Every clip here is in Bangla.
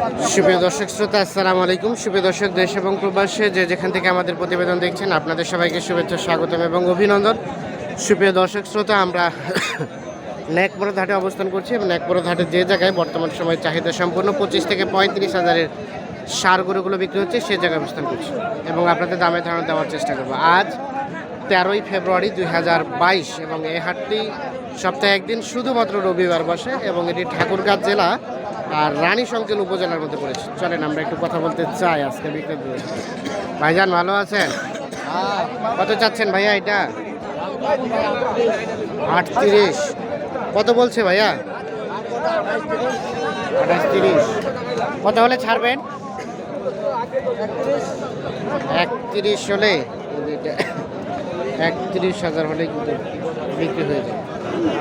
সুপ্রিয় দর্শক শ্রোতা, আসসালামু আলাইকুম। সুপ্রিয় দর্শক, দেশ এবং প্রবাসে যে যেখান থেকে আমাদের প্রতিবেদন দেখছেন, আপনাদের সবাইকে শুভেচ্ছা, স্বাগতম এবং অভিনন্দন। সুপ্রিয় দর্শক শ্রোতা, আমরা ন্যাকবড় ঘাটে অবস্থান করছি এবং ন্যাকবড় ঘাটে যে জায়গায় বর্তমান সময়ে চাহিদা সম্পূর্ণ পঁচিশ থেকে পঁয়ত্রিশ হাজারের সার গরুগুলো বিক্রি হচ্ছে, সে জায়গায় অবস্থান করছি এবং আপনাদের দামে ধারণা দেওয়ার চেষ্টা করব। আজ তেরোই ফেব্রুয়ারি দুই হাজার বাইশ এবং এই হাটটি সপ্তাহে একদিন শুধুমাত্র রবিবার বসে এবং এটি ঠাকুরগাঁও জেলা আর রানী সংকেল উপজেলার মধ্যে পড়েছে। চলেন আমরা একটু কথা বলতে চাই আজকে বিক্রি ভাইজান, ভালো আছেন? কত চাচ্ছেন ভাইয়া এটা? আটত্রিশ। কত বলছে ভাইয়া? আঠাশ তিরিশ কত হলে ছাড়বেন? একত্রিশ হলে। একত্রিশ হাজার হলে কিন্তু বিক্রি হয়ে যায়।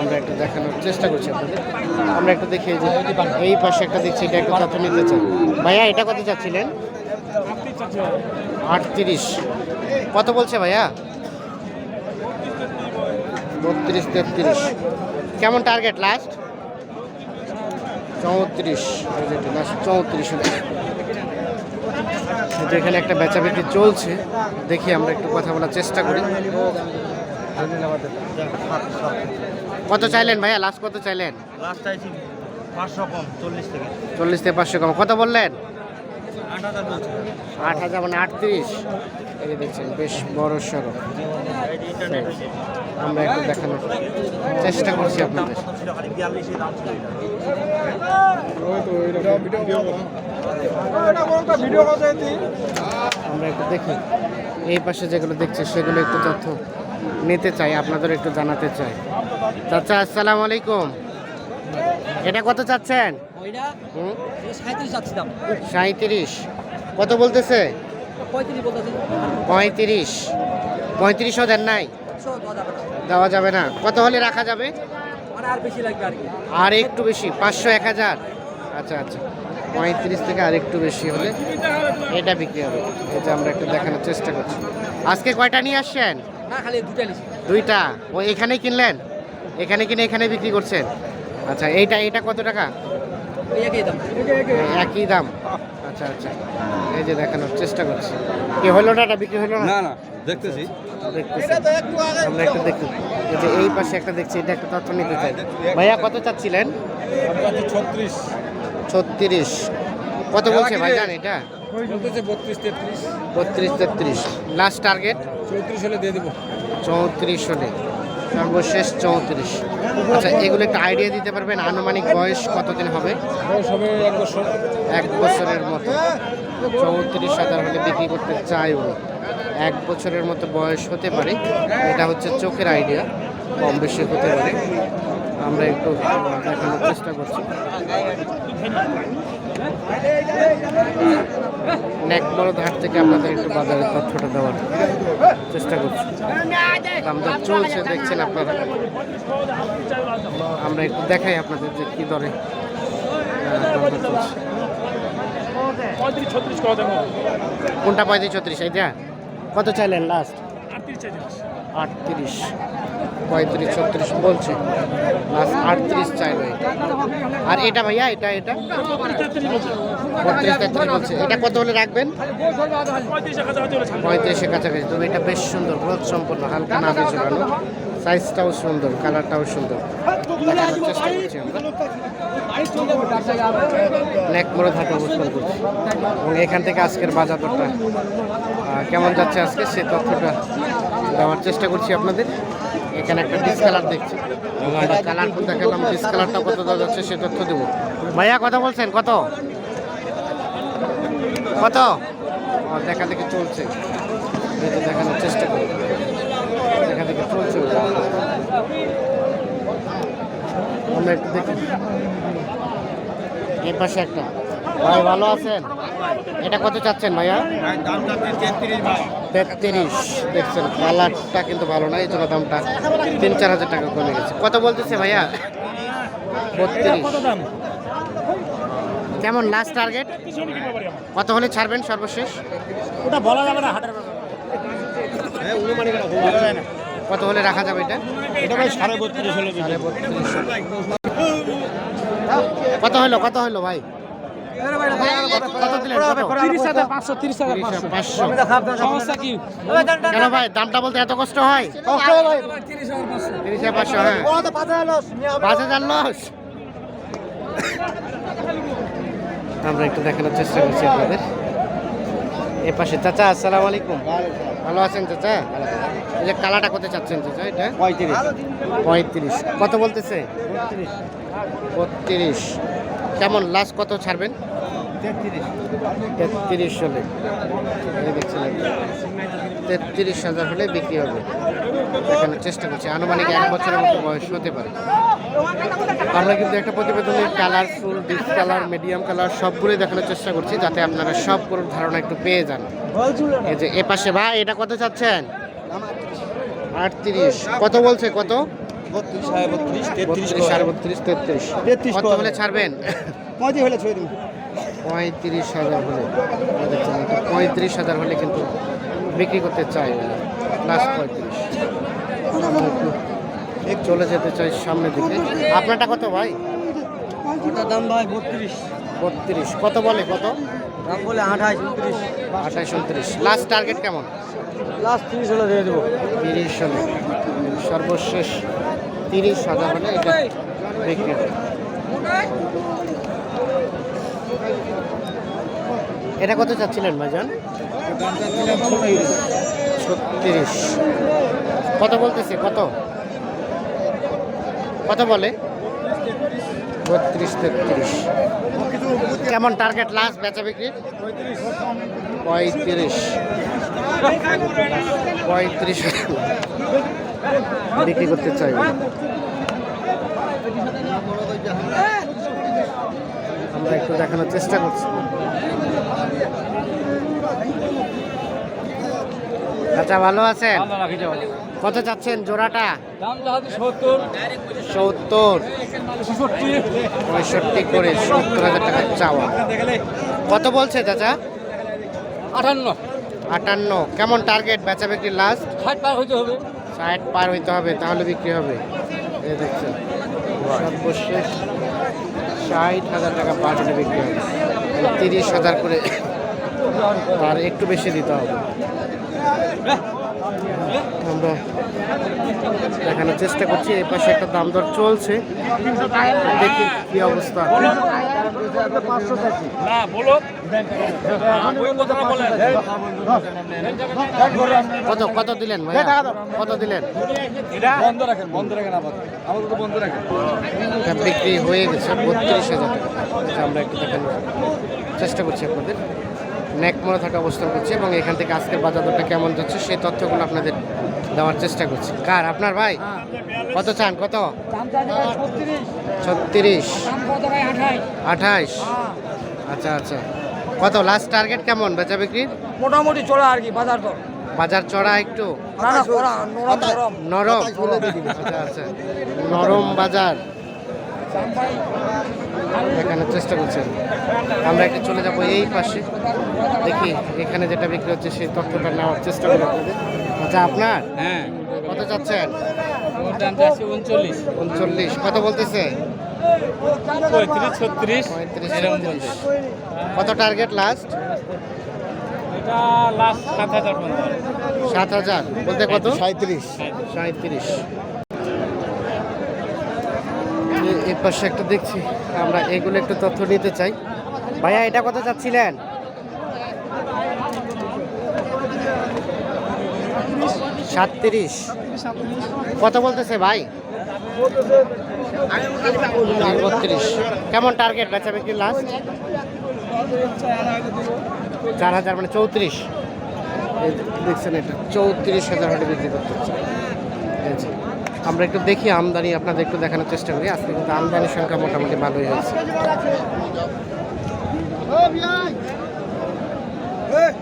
আমরা একটু দেখানোর চেষ্টা করছি আপনাদের। আমরা একটু দেখি যে, এই পাশে একটা দেখছি, এটা একটু তথ্য নিতে চাই ভাইয়া, এটা কত চাচ্ছিলেন? আটত্রিশ। কত বলছে ভাইয়া? বত্রিশ, তেত্রিশ। কেমন টার্গেট লাস্ট চৌত্রিশ। চৌত্রিশ এখানে একটা বেচা বিক্রি চলছে, দেখি আমরা একটু কথা বলার চেষ্টা করি। কত চাইলেন ভাইয়া? লাস্ট কত চাইলেন? লাস্ট চাইছি পাঁচশো কম চল্লিশ থেকে। চল্লিশ থেকে পাঁচশো কম। কত বললেন? আট হাজার মানে আটত্রিশ। এই দেখছেন বেশ বড় সড়ো আমরা একটু দেখানোর চেষ্টা করছি আপনাদের। আমরা একটু দেখি। এই পাশে যেগুলো দেখছি সেগুলো একটু তথ্য নিতে চাই আপনাদের একটু জানাতে চাই। চাচা আসসালামু আলাইকুম। এটা কত চাচ্ছেন? সাঁত্রিশ কত বলতেছে? পঁয়ত্রিশ পঁয়ত্রিশ। পঁয়ত্রিশও দেন নাই। দেওয়া যাবে না। কত হলে রাখা যাবে? মানে আর একটু বেশি পাঁচশো এক হাজার? আচ্ছা আচ্ছা। পঁয়ত্রিশ থেকে আর একটু বেশি হলে এটা বিক্রি হবে। এটা আমরা একটু দেখানোর চেষ্টা করছি। আজকে কয়টা নিয়ে আসছেন? না খালি দুটা লিখি দুইটা? ও এখানে কিনলেন? এখানে কিনে এখানে বিক্রি করছেন? আচ্ছা এইটা এইটা কত টাকা? একই দাম। একই দাম? আচ্ছা আচ্ছা। এই যে দেখানোর চেষ্টা করছি। কি হলো না এটা বিক্রি হলো না? না না দেখতেছি। দেখতেছি। আমরা একটু দেখি। এই যে এই পাশে একটা দেখছি এটা একটা তথ্য নিতে চাই। ভাইয়া কত চাচ্ছিলেন? ছত্রিশ। ছত্রিশ। কত বলছে ভাইজান এটা? বত্রিশ তেত্রিশ। লাস্ট টার্গেট চৌত্রিশ হলে দিয়ে দেবো। চৌত্রিশ হলে। সর্বশেষ চৌত্রিশ। আচ্ছা এগুলো একটা আইডিয়া দিতে পারবেন আনুমানিক বয়স কতদিন হবে? সবে এক বছর। এক বছরের মতো। চৌত্রিশ হাজার হলে বিক্রি করতে চাই উনি। এক বছরের মতো বয়স হতে পারে। এটা হচ্ছে চোখের আইডিয়া কম বেশি হতে পারে। আমরা একটু দেখানোর চেষ্টা করছি। নেক বড় ঘাট থেকে আপনাদের একটু বাজারের তথ্যটা দেওয়ার চেষ্টা করছি। দাম দর চলছে দেখছেন আপনারা। আমরা একটু দেখাই আপনাদের যে কী দরে চলছে। কোনটা পঁয়ত্রিশ ছত্রিশ এইটা? কত চাইলেন লাস্ট আটত্রিশ, পঁয়ত্রিশ, ছত্রিশ বলছে। লাস্ট আটত্রিশ চাইলো এটা। আর এটা ভাইয়া, এটা এটা? তেত্রিশ বলছে। এটা কত হলে রাখবেন? পঁয়ত্রিশের কাছাকাছি তবে এটা বেশ সুন্দর গ্রোথ সম্পন্ন, হালকা নাভি ঝোলানো সাইজটাও সুন্দর কালারটাও সুন্দর। এবং এখান থেকে আজকের বাজার দরটা কেমন যাচ্ছে আজকে? সে তথ্যটা দেওয়ার চেষ্টা করছি আপনাদের। এখানে একটা ডিসকালার দেখছি। কালার দেখালাম ডিসকালারটা কত দেওয়া যাচ্ছে সে তথ্য দেবো। ভাইয়া, কথা বলছেন? কত? কত? দেখা দেখি চলছে। দেখানোর চেষ্টা করি। দেখা দেখি চলছে। আমরা একটু দেখি। এই পাশে একটা। ভাই, ভালো আছেন? এটা কত চাচ্ছেন ভাইয়া? তেত্রিশ। দেখছেন কালারটা কিন্তু ভালো না এই জন্য দামটা তিন চার হাজার টাকা কমে গেছে। কত বলতেছে ভাইয়া? বত্রিশ। কেমন লাস্ট টার্গেট কত হলে ছাড়বেন সর্বশেষ? ওটা বলা যাবে না হাটের কত হলে রাখা যাবে এটা? এটা ভাই সাড়ে বত্রিশ হলে কত হলো কত হলো ভাই? আমরা একটু দেখানোর চেষ্টা করছি আপনাদের এ পাশে চাচা আসসালামু আলাইকুম ভালো আছেন চাচা এই যে কালাটা কত চাচ্ছেন চাচা এটা পঁয়ত্রিশ। পঁয়ত্রিশ কত বলতেছে বত্রিশ কেমন লাস্ট কত ছাড়বেন? তেত্রিশ। হলে। তেত্রিশ হাজার হলে বিক্রি হবে। দেখানোর চেষ্টা করছি। আনুমানিক এক বছরের মতো বয়স হতে পারে। আমরা কিন্তু একটা প্রতিবেদনে colourful deep colour medium colour সবগুলোই দেখানোর চেষ্টা করছি যাতে আপনারা সব গরুর ধারণা একটু পেয়ে যান। এই যে এ পাশে ভাই এটা কত চাচ্ছেন? আটত্রিশ। কত বলছে? কত? বত্রিশ সাড়ে বত্রিশ তেত্রিশ সাড়ে বত্রিশ তেত্রিশ। তেত্রিশ কত হলে ছাড়বেন? পঁয়ত্রিশ হলে ছয় পঁয়ত্রিশ হাজার হলে পঁয়ত্রিশ হাজার হলে কিন্তু বিক্রি করতে চাই লাস্ট পঁয়ত্রিশ। এক চলে যেতে চাই সামনের দিকে। আপনারটা কত ভাই? দাম ভাই বত্রিশ। বত্রিশ। কত বলে কত? দাম বলে আঠাশ উনত্রিশ। আঠাশ উনত্রিশ। লাস্ট টার্গেট কেমন? লাস্ট তিরিশ হলে দিয়ে দেবো। তিরিশ হলে। সর্বশেষ তিরিশ হাজার হলে এটা বিক্রি এটা কত চাচ্ছিলেন ভাইজান? ছত্রিশ। কত বলতেছে? কত? কত বলে? বত্রিশ, তেত্রিশ। কেমন টার্গেট লাস্ট বেচা বিক্রি? পঁয়ত্রিশ। পঁয়ত্রিশ। বিক্রি করতে চাই। আমরা একটু দেখানোর চেষ্টা করছি। আচ্ছা ভালো আছেন? কত চাচ্ছেন জোড়াটা? সত্তর। পঁয়ষট্টি। করে সত্তর হাজার টাকা চাওয়া। কত বলছে চাচা? আটান্ন। আটান্ন। কেমন টার্গেট বেচা বিক্রি লাস্ট ষাট পার হইতে হবে। ষাট পার হইতে হবে, তাহলে বিক্রি হবে। এই দেখছেন, সর্বশেষ ষাট হাজার টাকা পার হলে বিক্রি হবে। তিরিশ হাজার করে তার একটু বেশি দিতে হবে। আমরা দেখানোর চেষ্টা করছি এই পাশে একটা দাম দর চলছে। দেখি কি অবস্থা। কত কত দিলেন ভাই কত দিলেন? বন্ধ রাখেন বন্ধ রাখেন আপাতত আপাতত বন্ধ রাখেন। বিক্রি হয়ে গেছে বত্রিশ হাজার টাকা। আমরা একটু দেখানোর চেষ্টা করছি আপনাদের। নেকমোড়া থাকা অবস্থান করছি এবং এখান থেকে আজকের বাজার দরটা কেমন যাচ্ছে সেই তথ্যগুলো আপনাদের দেওয়ার চেষ্টা করছি। কার? আপনার ভাই? কত চান? কত? ছত্রিশ। আঠাইশ। আচ্ছা আচ্ছা। কত? লাস্ট টার্গেট কেমন বেচা বিক্রির মোটামুটি চড়া আর কি বাজার তো বাজার চড়া একটু? নরম। নরম। আচ্ছা আচ্ছা। নরম বাজার। দেখানোর চেষ্টা করছেন। আমরা একটু চলে যাব এই পাশে। দেখি এখানে যেটা বিক্রি হচ্ছে সেই তথ্যটা নেওয়ার চেষ্টা করি আপনাদের। আচ্ছা আপনার? হ্যাঁ। কত চাচ্ছেন উনচল্লিশ। উনচল্লিশ। কত বলতেছে? পঁয়ত্রিশ ছত্রিশ কত টার্গেট লাস্ট সাত হাজার বলতে কত? সাঁত্রিশ। সাঁত্রিশ। এর পাশে একটা দেখছি। আমরা এগুলো একটু তথ্য নিতে চাই। ভাইয়া, এটা কত চাচ্ছিলেন? সাতত্রিশ। কত বলতেছে ভাই? বত্রিশ। কেমন টার্গেট বেচা বিক্রি লাস্ট চার হাজার মানে চৌত্রিশ। দেখছেন এটা। চৌত্রিশ হাজার হলে বিক্রি করতে হচ্ছে। যে। আমরা একটু দেখি আমদানি আপনাদের একটু দেখানোর চেষ্টা করি। আজকে কিন্তু আমদানির সংখ্যা মোটামুটি ভালোই হয়েছে হ্যাঁ,